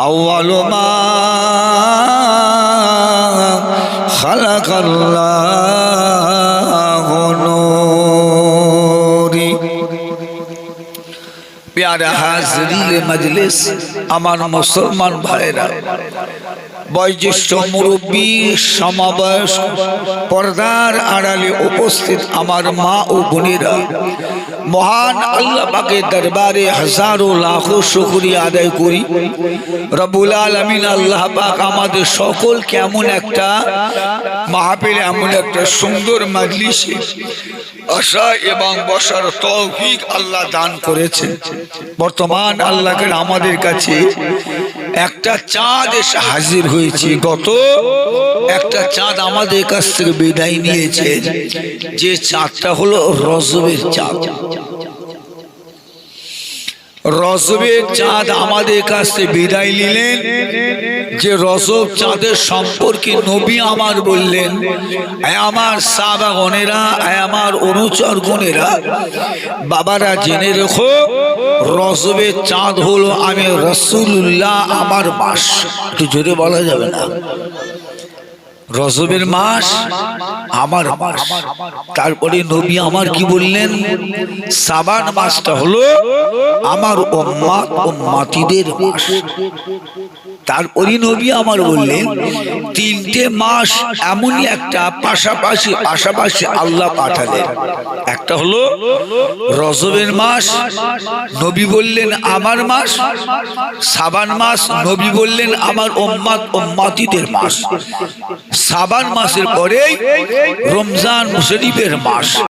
أول ما خلق الله نوري প্যারা হাজরিল মজলিস আমার মুসলমান ভাইরা বয়োজ্যেষ্ঠ মুরব্বী সমাবেশ পর্দার আড়ালে উপস্থিত আমার মা ও বোনেরা, মহান আল্লাহ পাকের দরবারে হাজারো লাখো শুকরিয়া আদায় করি। রবুল আলমিন আল্লাহ পাক আমাদের সকল কেমন একটা মাহফিলে, এমন একটা সুন্দর মজলিসে আসা এবং বসার তৌফিক আল্লাহ দান করেছেন। বর্তমান আল্লাহকে আমাদের কাছে একটা চাঁদ এসে হাজির হয়েছে? গত একটা চাঁদ আমাদের কাছ থেকে বিদায় নিয়েছে। যে চাঁদটা হলো রজবের চাঁদ। রজবের চাঁদ আমাদের কাছ বিদায় নিলেন। যে রজব চাঁদের সম্পর্কে নবী আমার বললেন "আয় আমার সাবা গণেরা আয় আমার অনুচর গণেরা বাবারা জেনে রেখো রজবের চাঁদ হলো আমি রসুল্লাহ আমার বাস। একটু জোরে বলা যাবে না? রজবের মাস, আমার তারপরে নবী আমার কি বললেন? সাবান মাসটা হলো আমার উম্মাতিদের মাস। তারপরে নবী আমার বললেন, তিনটে মাস এমনই একটা পাশাপাশি পাশাপাশি আল্লাহ পাঠালেন। একটা হলো রজবের মাস, নবী বললেন আমার মাস। সাবান মাস, নবী বললেন আমার ওম্মাত ওম্মাতিদের মাস। সাবান মাসের পরেই রমজান মুশরিফের মাস।